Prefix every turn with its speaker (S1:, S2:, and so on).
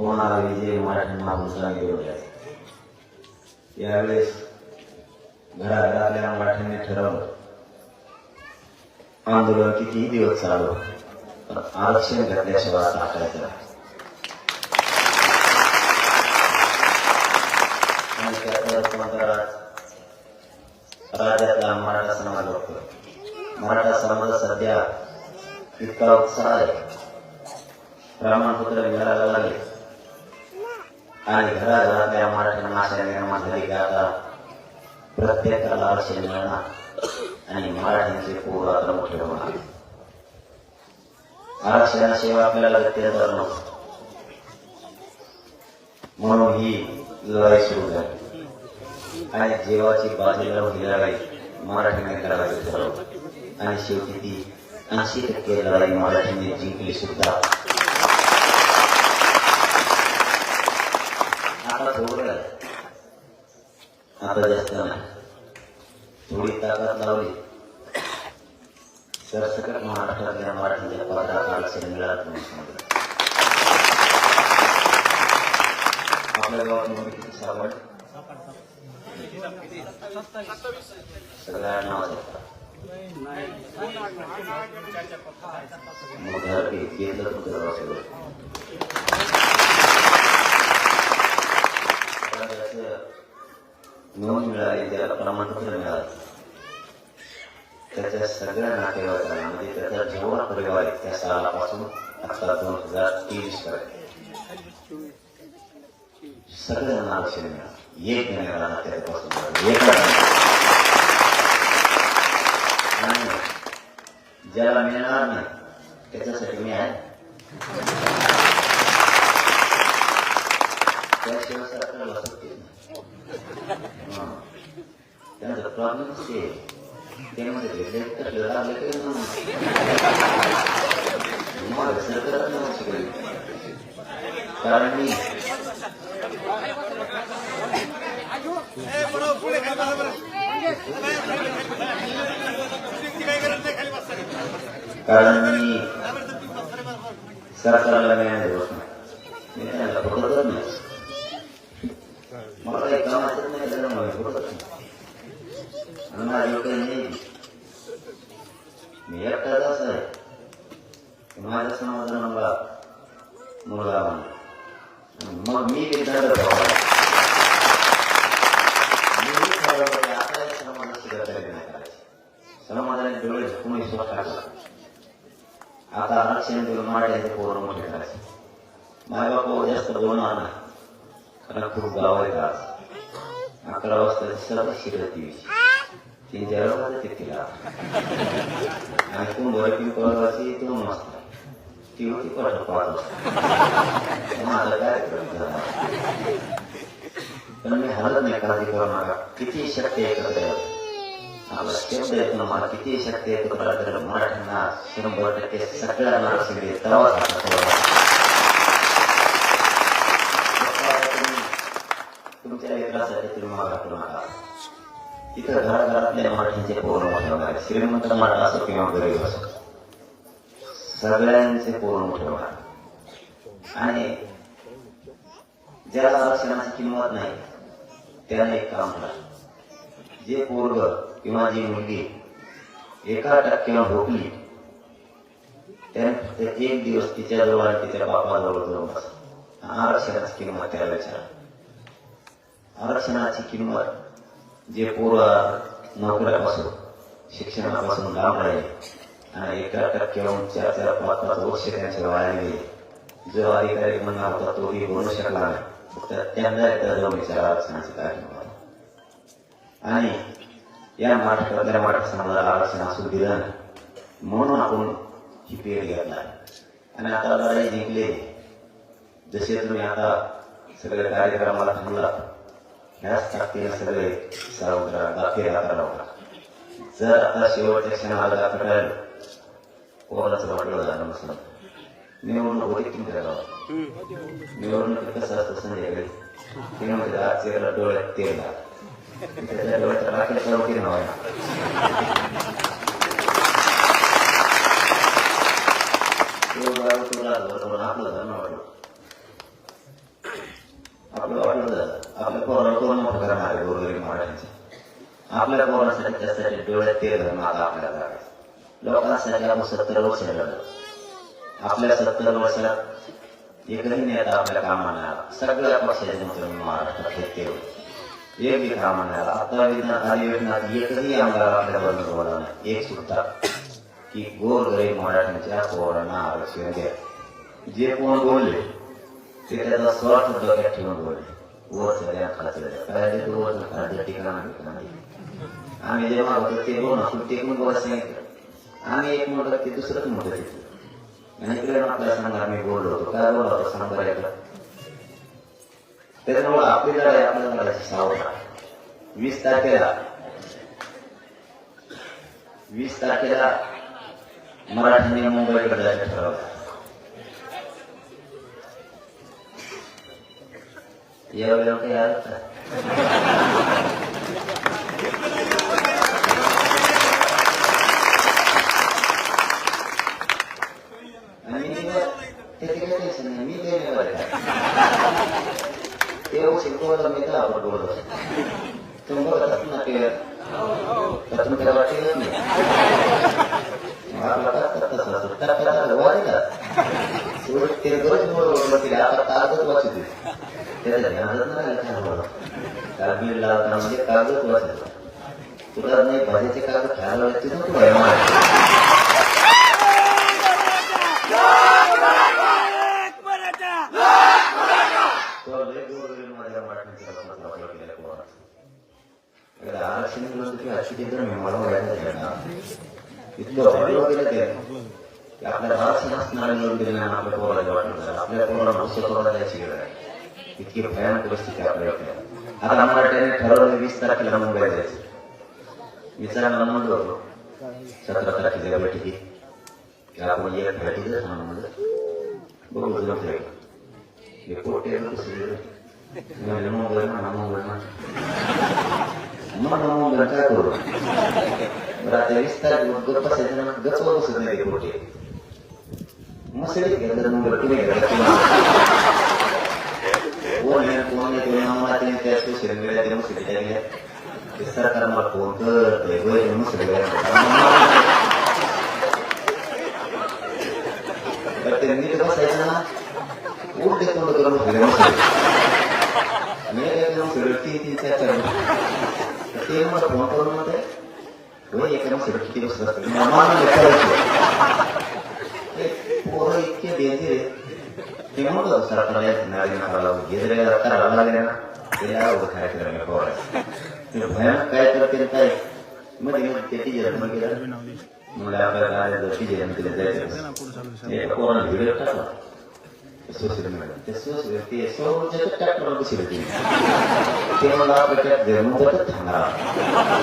S1: होणारा विजय मराठ्यांना भुसला गेलेला आहे यावेळेस घराघरातल्या मराठ्यांनी ठरवलं आंदोलन कितीही दिवस चालू पण आरक्षण घेतल्याशिवाय टाकायचं नाही. आणि त्याचा रूपांतर राज्यातला मराठा समाज बघतोय. मराठा समाज सध्या इतका उत्साह आहे. प्रमाणपत्र मिळायला लागले. आणि घराघरातल्या मराठी आशा निर्माण झाली प्रत्येकाला आरक्षण मिळणार आणि मराठीचे पोर आता मोठे होणार आरक्षणाशिवाय आपल्याला व्यत्यय नव्हतं म्हणून ही लढाई सुरू झाली आणि जीवाची बाजी लावून ही लढाई. मराठीने करावी ठरवलं आणि शेवटी ती ऐंशी टक्के लढाई मराठीने जिंकली सुद्धा आता थोडं आहे. आता जास्त नाही थोडी ताकद लावली सरसकट महाराष्ट्रातल्या मराठीच्या पदार्थ आरक्षण मिळालं म्हणून समजलं आपल्या गावात मुली किती सापड सगळ्या नाव मग घर घेतलं तुझं सगळं नोंद मिळाली त्याला प्रमाणपत्र मिळालं. त्याच्या सगळ्या नातेवाईकांना म्हणजे त्याचा जेवढा परिवार आहे त्या सालापासून आता दोन हजार तेवीस पर्यंत सगळ्यांना आरक्षण मिळालं. एक मिळाला नातेवाईकापासून एक ज्याला मिळणार नाही त्याच्यासाठी मी आहे. त्याशिवाय सरकारला सुट्टी नाही त्यांचा ते म्हणजे भेटले तर तरी नाही शिकले कारण मी कारण मी सरकारला न्याय देत नाही. मी त्यांना नाही मला काही कामाचं नाही त्याच्यामुळे बघत नाही आणि माझी काही नाही मी एकटाच असं आहे की माझ्या समाजाचा मला मुलगा मग मी विद्यार्थी ठरवलं आता या समाजाची नाही करायचं. समाजाने डोळे झुकून विश्वास टाकला आता आरक्षण देऊन माट्याचे पोरं मोठे करायचे माय बापा जास्त बोलणार नाही. कारण खूप गाव आहेत आज. अकरा वाजता सर्व शिकलं ती तीन चार वाजता तिला. आणि कोण बरं की परवाची दोन मस्त. ती होती परत पाच वाजता माझा कार्यक्रम झाला पण मी हलत नाही काळजी करू नका किती शक्ती एकत्र आहे आपला शब्द येतो मला. किती शक्ती येतो तर मराठ्यांना शंभर टक्के सगळ्यांना आरक्षण देईल तेव्हाच हातात ठेवायचं. तुमच्या लेकरासाठी तुम्ही मागा करू नका तिथं घराघरातल्या मराठ्यांचे पोरं मोठे होणार आहे. श्रीमंत मराठा असो किंवा गरीब असो. सगळ्यांचे पूर्ण मोठे होणार. आणि ज्याला आरक्षणाची किंमत नाही त्याने एक काम करा. जे पोरग किंवा जी मुलगी एका टक्क्यावर ढोकली त्याने फक्त एक दिवस तिच्या जवळ आणि तिच्या बापाजवळ जाऊन बस. आरक्षणाची किंमत त्याला विचारा. आरक्षणाची किंमत जे पोरं नोकऱ्यापासून शिक्षणापासून लांब राहिले एका टक्क्यावरून चार चार पाच पाच वर्ष त्यांच्या वाया गेले. जो अधिकारी म्हणला होता तोही बनू शकला नाही. फक्त त्यांना एकदा जाऊन आणि या महाराष्ट्रातल्या मराठा समाजाला आरक्षण असू दिलं नाही. म्हणून आपण ही पेड घेतला. आणि आता लढाई जिंकले. जसे तुम्ही आता सगळे कार्यक्रमाला थांबला ह्याच ताकदीने सगळे सावध दाखले लावला जर आता शेवटच्या क्षणाला दाखल राहिलं कोणाचं वाटलं झालं नसलं निवडणूक होती तुमच्या गावात निवडणूक कसं असतं संध्याकाळी ते म्हणजे आज चेहरा डोळ्यात तेल लागतं. त्याच्या डोळ्यात राखेल सर्व किरण व्हायला तो गाव तुला धरून आपलं धर्म वाटलं आपलं वाटलं झालं आपल्या पोराला कोण मोठं करणार आहे गोरगरीब मराठ्यांचे आपल्या पोरासाठी त्यासाठी डोळ्यात तेल घालून आता आपल्याला लागायचं लोकांसाठी आपण सत्तर वर्ष लढलो आपल्या सत्तर वर्षाला एकही नेता आपल्या कामाला नाही सगळ्या पक्षाचे नेते महाराष्ट्रात हे केलं एक बी कामाला आता विधान अधिवेशनात एकही आमदार आपल्या बरोबर बोला नाही. एक सुद्धा की गोर गरीब मराठ्यांच्या पोरांना आरक्षण द्या. जे कोण बोलले ते त्याचा स्वार्थ डोक्यात ठेवून बोलले. वर सगळ्या खालचं काय ते वर खालच्या ठिकाणा आम्ही जेव्हा मागवतो ते कोण असतो ते कोण बोला सांगितलं. आम्ही एक मोठं ते दुसरंच मोठं तिथे आणि इकडे आपल्या सांगा मी बोललो होतो. काय बोला होता सांग बरं एकदा त्याच्यामुळे आपली लढाई आपल्या लढायची सावध वीस तारखेला वीस तारखेला मराठीने मुंबईकडे जायचं ठरवलं. यावेळेला काही आलं का आणि मी त्याचे काही टेन्शन नाही मी ते नाही बरं का. ते शिकवलं मी तर आपण बोलतो तुम्ही बघतात ना ते तर तुम्ही त्याला वाटेलच नाही आपला टाकतात तसं असं टाकतात आलं, वाटेल का? शेवटी ते गरज बरोबर बसले आता कागदच वाचते त्याच्या ध्यानातच नाही आलं काय बरोबर. कागद लावताना म्हणजे कागदच वाचायचं तुला नाही भाजीचे कागद खेळायला लागते ना तू भय मार. ಅಶ್ವಿನಿಗೋಸ್ಕರ ಅಶ್ವಿನಿದ್ರೆ ನಿಮ್ಮ ಮನೋ ವ್ಯಾಖ್ಯಾನ ಇದ್ದು ಅವರಿಗೋಗಿರತ್ತೆ ಯಾಕಂದ್ರೆ ಹಾಸನ ಸ್ನಾನಗಳೊಂದಿಗೆ ನಾನು ಆಮೇಲೆ ಹೋಗಲ್ಲ ಆಮೇಲೆ ಹೋಗೋಣ ಮನಸ್ಸು ತೋರಲ್ಲ ಸಿಗಿದ್ದಾರೆ ಇದಕ್ಕೆ ಭಯಾನಕ ಪರಿಸ್ಥಿತಿ ಆಗಬೇಕು ಅದು ನಮ್ಮ ಟೈಮ್ ಠರವಲ್ಲಿ ವಿಸ್ತಾರ ಕೆಲ ನಮ್ಮ ಬೆಳೆದ ವಿಚಾರ ನಮ್ಮದು ಚಂದ್ರತರ ಕಿಸಿದ ಬೆಟ್ಟಿಗೆ ಯಾವ ಏನು ಬೆಟ್ಟಿದ್ರೆ ನಮ್ಮ ಬಹು ಕೋಟೆಯನ್ನು ಸಿಗಬೇಕು Ya, dia mau boleh mana, mau boleh tu? Berarti kita dua dua pasal ni nak. Masih lagi yang mau yang mau latihan kelas tu sering berada di musim. Kita akan berkuliah ke, yang musim. Berarti ini tu pasal nak. Udah गोरगरीबमध्ये मराठ्यांच्या लोकांचा वापर केला पोराचा. एकदा आरक्षण दिलं होतं की अशी तिकडे मी मला वयाचं झालं ना. इतकं भारी वगैरे ते. की आपल्या आरक्षण असणाऱ्या निवडून दिले नाही आणि आपल्या पोराला वाटलं झालं. आपल्या पोराला भुसे पोराला द्यायची वेळ आहे. इतकी भयानक परिस्थिती आपल्या इकडे. आता मराठ्याने ठरवलं वीस तारखेला मुंबईला जायचं मी चांगला म्हणलो होतो सतरा तारखेच्या बैठकीत की आपण एक भेटीच म्हणलं बघू जमतंय का. हे पोटे दुसरे म्हणलं मोबाईल म्हणा मोबाईल म्हणा मग मोबाईल काय करू बरं आता वीस तारीख गप्प बसायचं ना गप्प बसत नाही ते पोटे मसळी घेतलं मोबाईल तुम्ही घेतला कोण आहे कोण आहे कोण आम्हाला ते त्या सोशल मीडिया ते मुसळी गेल्या ते सरकार मला फोन करते वय मुसळी तर ते नीट बसायचं ना उलटे तोंड करून फिरले मुसळी मी एकदम फिरत ती ती त्या तर ते मला फोन करून म्हणते वय एका मुसळी किती बसत असते मला विचारायचं ते पोरं इतके बेंजीर आहे ते म्हणतो सरकारला नारी नकाला गेजरे करायला लागले ना ते यावं काय करायला पोरं ते भयानक काय करते काय मध्ये मध्ये ते टीचर मग गेलं म्हणलं आपल्याला जर टीचर तिला जायचं ते कोणाला व्हिडिओ टाकला सोशल मीडिया ते सोशल ते सौरऊर्जेचं ट्रॅक्टर बसले ते मला आपल्या ट्रॅक्टर थांबणार.